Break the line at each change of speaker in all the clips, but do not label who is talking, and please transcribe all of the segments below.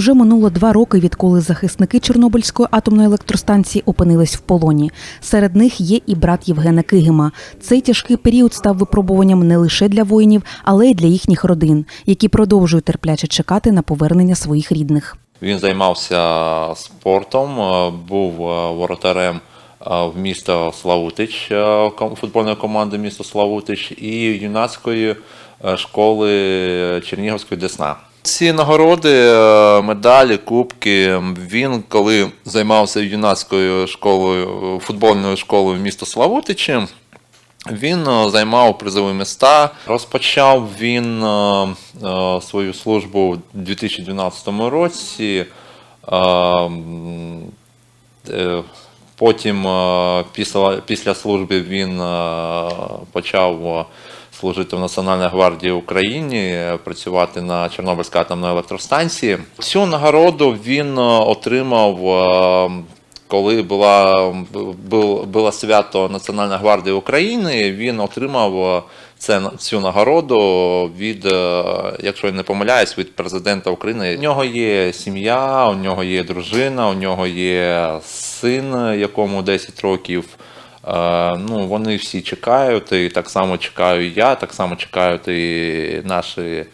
Уже минуло два роки, відколи захисники Чорнобильської атомної електростанції опинились в полоні. Серед них є і брат Євгена Кигима. Цей тяжкий період став випробуванням не лише для воїнів, але й для їхніх родин, які продовжують терпляче чекати на повернення своїх рідних.
Він займався спортом, е, був е, воротарем е, в місто Славутич, футбольної команди міста Славутич і юнацької школи Чернігівської Десна. Ці нагороди, е, медалі, кубки. Він коли займався юнацькою школою, футбольною школою міста Славутичі, він е, займав призові міста. Розпочав він е, свою службу у 2012 році. Потім після, служби він почав служити в Національній гвардії України, працювати на Чорнобильській атомній електростанції. Цю нагороду він е, отримав е, коли була, бу- було свято Національної гвардії України, він отримав е, це, цю нагороду від, якщо я не помиляюсь, від президента України. У нього є сім'я, у нього є дружина, у нього є син, якому 10 років. Е, Ну, вони всі чекають, і так само чекаю я, так само чекають і наші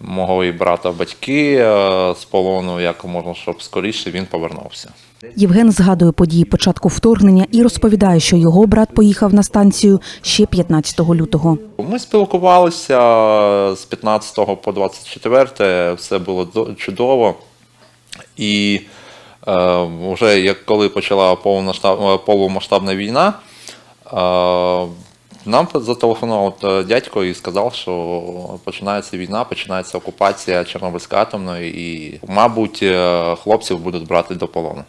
мого і брата батьки е, з полону, як можна, щоб скоріше він повернувся.
Євген згадує події початку вторгнення і розповідає, що його брат поїхав на станцію ще 15 лютого.
Ми спілкувалися з 15 по 24, все було до- чудово. І е, вже як коли почала повномасштаб- е, повномасштабна війна, е, нам зателефонував е, дядько і сказав, що починається війна, починається окупація Чорнобильської атомної, і, мабуть, е, хлопців будуть брати до полону.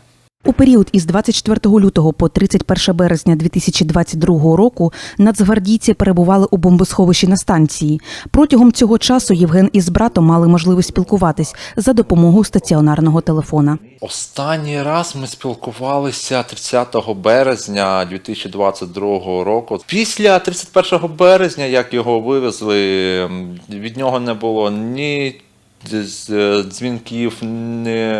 У період із 24 лютого по 31 березня 2022 року нацгвардійці перебували у бомбосховищі на станції. Протягом цього часу Євген із братом мали можливість спілкуватись за допомогою стаціонарного телефона.
Останній раз ми спілкувалися 30 березня 2022 року. Після 31 березня, як його вивезли, від нього не було ні дзвінків, ні,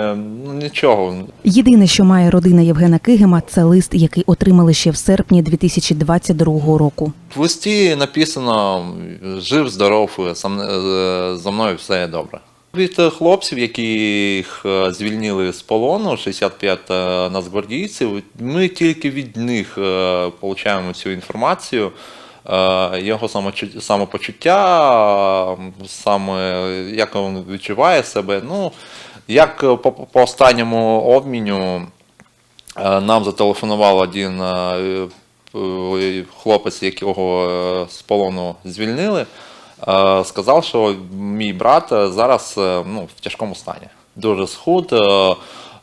ну, нічого.
Єдине, що має родина Євгена Кигима, це лист, який отримали ще в серпні 2022 року.
В листі написано жив, здоров, сам- е, за мною все добре. Від хлопців, яких е, звільнили з полону, 65 е, нацгвардійців, ми тільки від них е, отримуємо цю інформацію. Е, Його самопочуття, саме як він відчуває себе. Ну, як по, по останньому обміню Е, Нам зателефонував один е, хлопець, якого з полону звільнили. Сказав, що мій брат зараз ну, в тяжкому стані. Дуже схуд.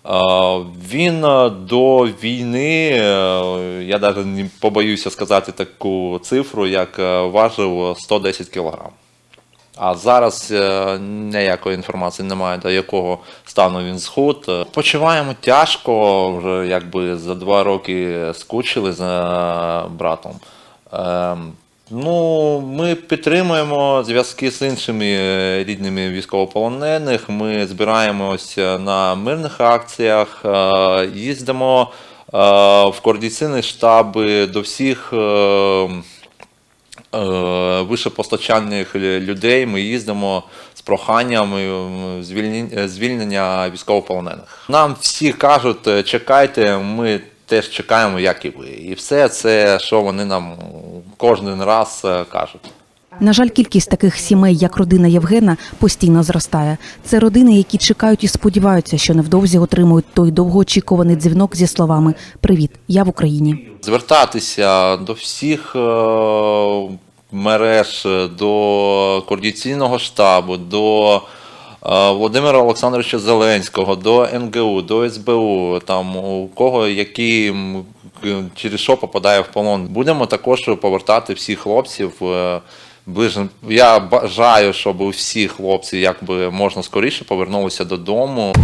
Е, Він е, до війни, е, я навіть не побоюся сказати таку цифру, як важив 110 кілограм. А зараз ніякої інформації немає, до якого стану він схуд. Почуваємо тяжко, вже якби за два роки скучили за братом. Ну, ми підтримуємо зв'язки з іншими е, рідними військовополонених. Ми збираємося на мирних акціях, е, їздимо е, в координаційні штаби до всіх. вишепостачальних людей ми їздимо з проханням звільнення, військовополонених. Нам всі кажуть, чекайте, ми теж чекаємо, як і ви. І все це, що вони нам кожен раз е, кажуть.
На жаль, кількість таких сімей, як родина Євгена, постійно зростає. Це родини, які чекають і сподіваються, що невдовзі отримують той довгоочікуваний дзвінок зі словами Привіт, я в Україні.
звертатися до всіх е, мереж, до координаційного штабу, до е, Володимира Олександровича Зеленського, до НГУ, до СБУ, там у кого які через що попадає в полон. Будемо також повертати всіх хлопців. е, я бажаю, щоб всі хлопці якби можна скоріше повернулися додому.